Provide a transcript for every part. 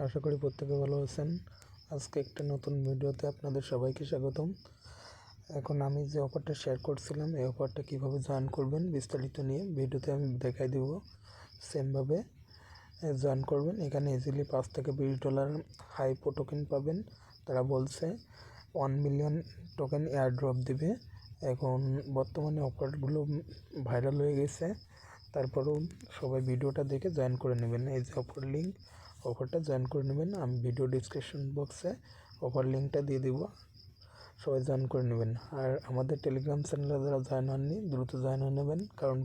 আশা করি প্রত্যেকে ভালো আছেন। আজকে একটা নতুন ভিডিওতে আপনাদের সবাইকে স্বাগতম। এখন আমি যে অফারটা শেয়ার করছিলাম, এই অফারটা কীভাবে জয়েন করবেন বিস্তারিত নিয়ে ভিডিওতে আমি দেখাই দেব। সেমভাবে জয়েন করবেন। এখানে ইজিলি পাঁচ থেকে বিশ ডলার হাইপো টোকেন পাবেন। তারা বলছে one million token airdrop দেবে। এখন বর্তমানে অফারগুলো ভাইরাল হয়ে গেছে। তারপরেও সবাই ভিডিওটা দেখে জয়েন করে নেবেন। এই যে অফার লিঙ্ক অফারটা জয়েন করে নেবেন। আমি ভিডিও ডিসক্রিপশন বক্সে অফার লিঙ্কটা দিয়ে দিব। সবাই জয়েন করে নেবেন। আর আমাদের টেলিগ্রাম চ্যানেলে যারা জয়েন হননি, দ্রুত জয়েন হয়ে নেবেন। কারণ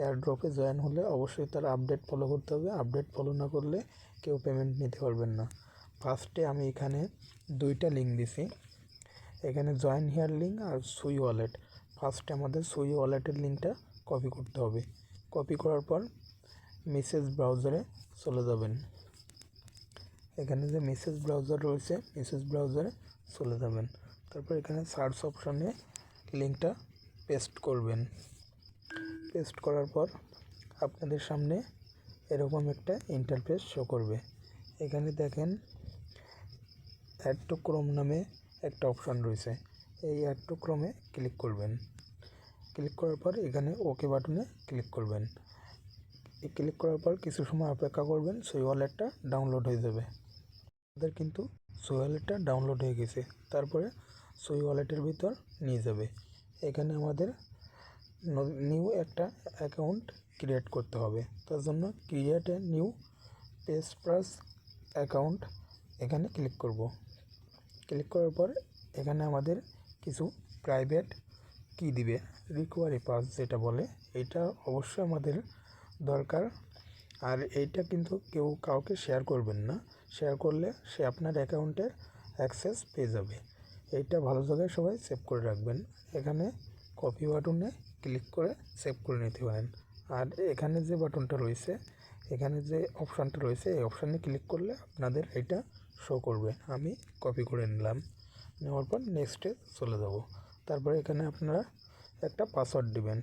এয়ার ড্রপে জয়েন হলে অবশ্যই তার আপডেট ফলো করতে হবে। আপডেট ফলো না করলে কেউ পেমেন্ট নিতে পারবেন না। ফার্স্টে আমি এখানে দুইটা লিঙ্ক দিছি। এখানে জয়েন হেয়ার লিঙ্ক আর সুই ওয়ালেট ফার্স্টে আমাদের সুই ওয়ালেটের লিঙ্কটা কপি করতে হবে। কপি করার পর মেসেজ ব্রাউজারে চলে যাবেন। এখানে যে মেসেজ ব্রাউজার রয়েছে মেসেজ ব্রাউজারে চলে যাবেন। তারপর এখানে সার্চ অপশানে লিঙ্কটা পেস্ট করবেন। পেস্ট করার পর আপনাদের সামনে এরকম একটা ইন্টারফেস শো করবে। এখানে দেখেন অ্যাড টু ক্রোম নামে একটা অপশান রয়েছে। এই অ্যাড টু ক্রোমে ক্লিক করবেন। ক্লিক করার পর এখানে ওকে বাটনে ক্লিক করবেন। ক্লিক করার পর কিছু সময় অপেক্ষা করবেন, সেই ওয়ালেটটা ডাউনলোড হয়ে যাবে। আমাদের কিন্তু সুই ওয়ালেটটা ডাউনলোড হয়ে গেছে। তারপরে সুই ওয়ালেটের ভিতর নিয়ে যাবে। এখানে আমাদের নিউ একটা অ্যাকাউন্ট ক্রিয়েট করতে হবে। তার জন্য create a new pace plus account এখানে ক্লিক করব। ক্লিক করার পর এখানে আমাদের কিছু প্রাইভেট কি দিবে। রিকোয়ারি পাস যেটা বলে, এটা অবশ্যই আমাদের দরকার। আর এইটা কিন্তু কেউ কাউকে শেয়ার করবেন না। শেয়ার করলে সে আপনার অ্যাকাউন্টের অ্যাক্সেস পেয়ে যাবে। এইটা ভালো জায়গায় সবাই সেভ করে রাখবেন। এখানে কপি বাটনে ক্লিক করে সেভ করে নিতে পারেন। আর এখানে যে বাটনটা রয়েছে, এখানে যে অপশানটা রয়েছে, এই অপশানে ক্লিক করলে আপনাদের এটা শো করবে। আমি কপি করে নিলাম। নেওয়ার পর নেক্সটে চলে যাব। তারপরে এখানে আপনারা একটা পাসওয়ার্ড দিবেন।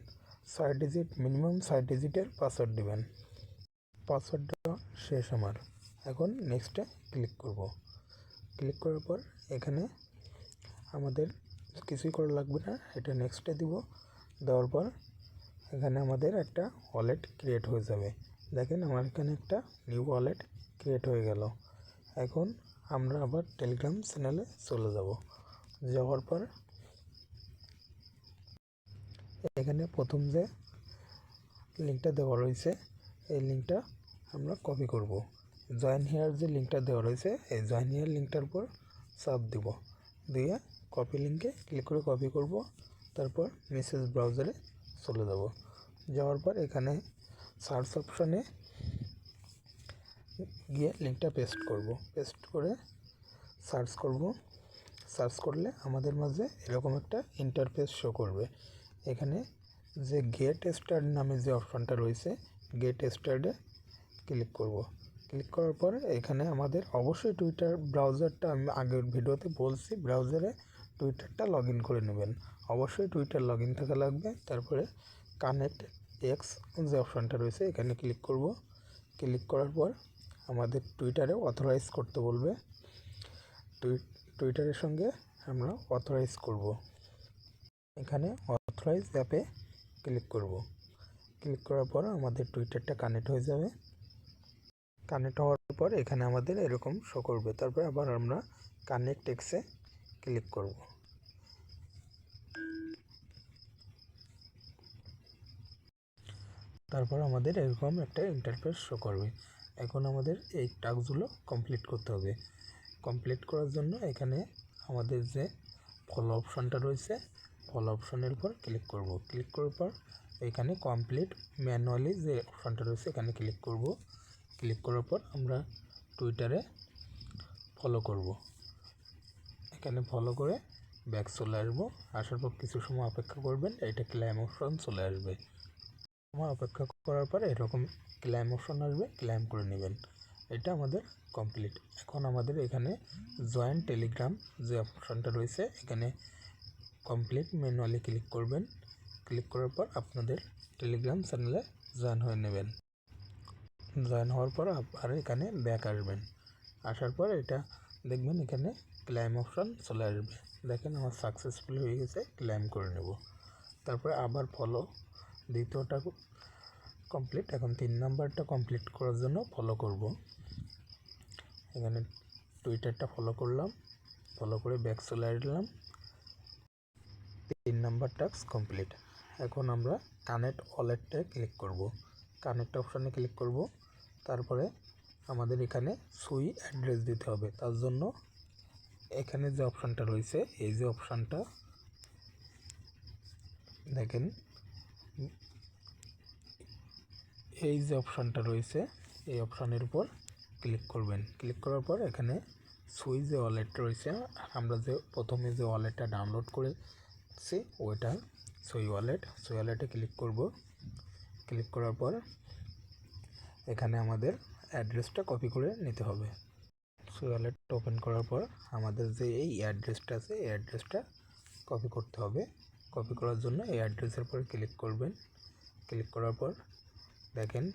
ছয় ডিজিট মিনিমাম ছয় ডিজিটের পাসওয়ার্ড দেবেন। পাসওয়ার্ডটা শেষ আমার। এখন নেক্সটে ক্লিক করব। ক্লিক করার পর এখানে আমাদের কিছুই করা লাগবে না, এটা নেক্সটে দিব। দেওয়ার পর এখানে আমাদের একটা ওয়ালেট ক্রিয়েট হয়ে যাবে। দেখেন আমার এখানে একটা নিউ ওয়ালেট ক্রিয়েট হয়ে গেল। এখন আমরা আবার টেলিগ্রাম চ্যানেলে চলে যাব। যাওয়ার পর এখানে প্রথম যে লিঙ্কটা দেওয়া রয়েছে, এই লিঙ্কটা আমরা কপি করব। জয়েন হেয়ার যে লিঙ্কটা দেওয়া রয়েছে, এই জয়েন হেয়ার লিঙ্কটার উপর চাপ দিব। দিয়ে কপি লিঙ্কে ক্লিক করে কপি করব, তারপর মেসেজ ব্রাউজারে চলে যাব। যাওয়ার পর এখানে সার্চ অপশানে গিয়ে লিঙ্কটা পেস্ট করব। পেস্ট করে সার্চ করব। সার্চ করলে আমাদের মাঝে এরকম একটা ইন্টারফেস শো করবে। এখানে যে গেট স্টার্ট নামে যে অপশানটা রয়েছে গেট স্টার্টে ক্লিক করব। ক্লিক করার পরে এখানে আমাদের অবশ্যই টুইটার ব্রাউজারটা আমি আগের ভিডিওতে বলছি ব্রাউজারে টুইটারটা লগ করে নেবেন। অবশ্যই টুইটার লগ ইন থাকা লাগবে। তারপরে কানেক্ট এক্স যে অপশানটা রয়েছে, এখানে ক্লিক করব। ক্লিক করার পর আমাদের টুইটারে অথরাইজ করতে বলবে। টুইটারের সঙ্গে আমরা অথরাইজ করব। এখানে অথরাইজ অ্যাপে ক্লিক করব। ক্লিক করার পর আমাদের টুইটারটা কানেক্ট হয়ে যাবে। কানেক্ট হওয়ার পর এখানে আমাদের এরকম শো করবে। তারপর আবার আমরা কানেক্ট এক্সে ক্লিক করব। তারপর আমাদের এরকম একটা ইন্টারফেস শো করবে। এখন আমাদের এই টাস্কগুলো কমপ্লিট করতে হবে। কমপ্লিট করার জন্য এখানে আমাদের যে ফলো অপশানটা রয়েছে ফলো অপশানের উপর ক্লিক করব। ক্লিক করার পর এখানে কমপ্লিট ম্যানুয়ালি যে অপশানটা রয়েছে, এখানে ক্লিক করব। ক্লিক করার পর আমরা টুইটারে ফলো করব। এখানে ফলো করে ব্যাক চলে আসব। আসার পর কিছু সময় অপেক্ষা করবেন, এটা ক্লাইম অপশন চলে আসবে। সময় অপেক্ষা করার পর এরকম ক্লাইম আসবে ক্লাইম করে নেবেন। এটা আমাদের কমপ্লিট এখন আমাদের এখানে জয়েন টেলিগ্রাম যে অপশানটা রয়েছে, এখানে কমপ্লিট ম্যানুয়ালি ক্লিক করবেন। ক্লিক করার পর আপনাদের টেলিগ্রাম চ্যানেলে জয়েন হয়ে নেবেন। জয়েন হওয়ার পর আর এখানে ব্যাক আসবেন। আসার পর এটা দেখবেন এখানে ক্লাইম অপশান চলে আসবে। দেখেন আমার সাকসেসফুল হয়ে গেছে ক্লাইম করে নেব। তারপরে আবার ফলো দ্বিতীয়টা কমপ্লিট এখন তিন নাম্বারটা কমপ্লিট করার জন্য ফলো করব। এখানে টুইটারটা ফলো করলাম। ফলো করে ব্যাক চলে আসলাম। তিন নাম্বার টাস্ক কমপ্লিট এখন আমরা কানেক্ট ওয়ালেটটায় ক্লিক করব। কানেক্ট অপশানে ক্লিক করব। তারপরে আমাদের এখানে সুই অ্যাড্রেস দিতে হবে। তার জন্য এখানে যে অপশানটা রয়েছে, এই যে অপশানটা দেখেন, এই যে অপশানটা রয়েছে, এই অপশানের উপর ক্লিক করবেন। ক্লিক করার পর এখানে সুই যে ওয়ালেট রয়েছে আমরা যে প্রথমে যে ওয়ালেটটা ডাউনলোড করেছি, ওইটা সুই ওয়ালেট সুই ওয়ালেটে ক্লিক করব। ক্লিক করার পর এখানে আমাদের অ্যাড্রেসটা কপি করে নিতে হবে। সুই ওয়ালেট ওপেন করার পর আমাদের যে এই অ্যাড্রেসটা আছে, এই অ্যাড্রেসটা কপি করতে হবে। কপি করার জন্য এই অ্যাড্রেসের পর ক্লিক করবেন। ক্লিক করার পর দেখেন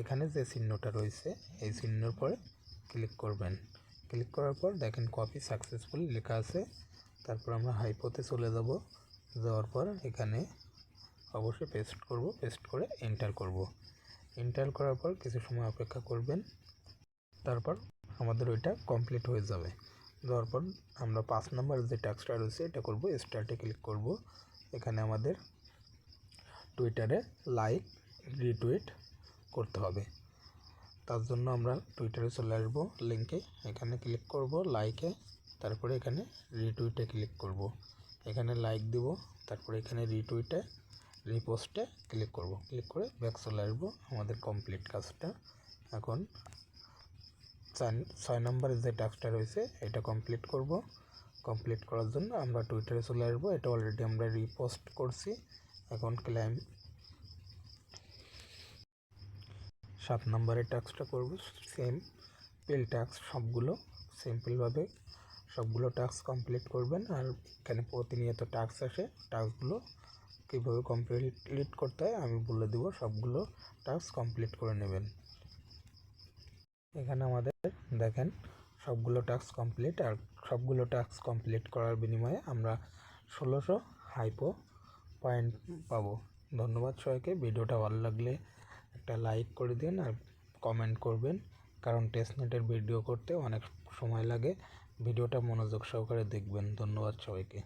এখানে যে চিহ্নটা রয়েছে, এই চিহ্নর পরে ক্লিক করবেন। ক্লিক করার পর দেখেন কপি সাকসেসফুল লেখা আছে। তারপর আমরা হাইপোতে চলে যাব। যাওয়ার পর এখানে অবশ্যই পেস্ট করব পেস্ট করে এন্টার করব। এন্টার করার পর কিছু সময় অপেক্ষা করবেন, তারপর আমাদের ওইটা কমপ্লিট হয়ে যাবে। যাওয়ার পর আমরা পাঁচ নাম্বার যে ট্যাক্সটা রয়েছে, এটা করব স্টার্টে ক্লিক করব। এখানে আমাদের টুইটারে লাইক রিটুইট করতে হবে। তার জন্য আমরা টুইটারে চলে আসব লিঙ্কে এখানে ক্লিক করব লাইকে তারপরে এখানে রিটুইটে ক্লিক করব। এখানে লাইক দিব, তারপরে এখানে রিটুইটে রিপোস্টে ক্লিক করব। ক্লিক করে ব্যাক চলে আসব আমাদের কমপ্লিট কাজটা। এখন ছয় নম্বরের যে টাস্কটা রয়েছে, এটা কমপ্লিট করব। কমপ্লিট করার জন্য আমরা টুইটারে চলে আসব। এটা অলরেডি আমরা রিপোস্ট করছি। এখন ক্লাইম সাত নম্বরের টাস্কটা করব। সেম পেল টাস্ক সবগুলো সিম্পলভাবে সবগুলো টাস্ক কমপ্লিট করবেন। আর এখানে প্রতিনিয়ত টাস্ক আসে টাস্কগুলো কীভাবে কমপ্লিট করতে হয় আমি বলে দেবো, সবগুলো টাস্ক কমপ্লিট করে নেবেন। এখানে আমাদের দেখেন, সবগুলো টাস্ক কমপ্লিট আর সবগুলো টাস্ক কমপ্লিট করার বিনিময়ে আমরা ষোলোশো হাইপো পয়েন্ট পাবো। ধন্যবাদ সবাইকে, ভিডিওটা ভালো লাগলে একটা লাইক করে দিন আর কমেন্ট করবেন, কারণ টেস্টনেটের ভিডিও করতে অনেক সময় লাগে। ভিডিওটা মনোযোগ সহকারে দেখবেন। ধন্যবাদ সবাইকে।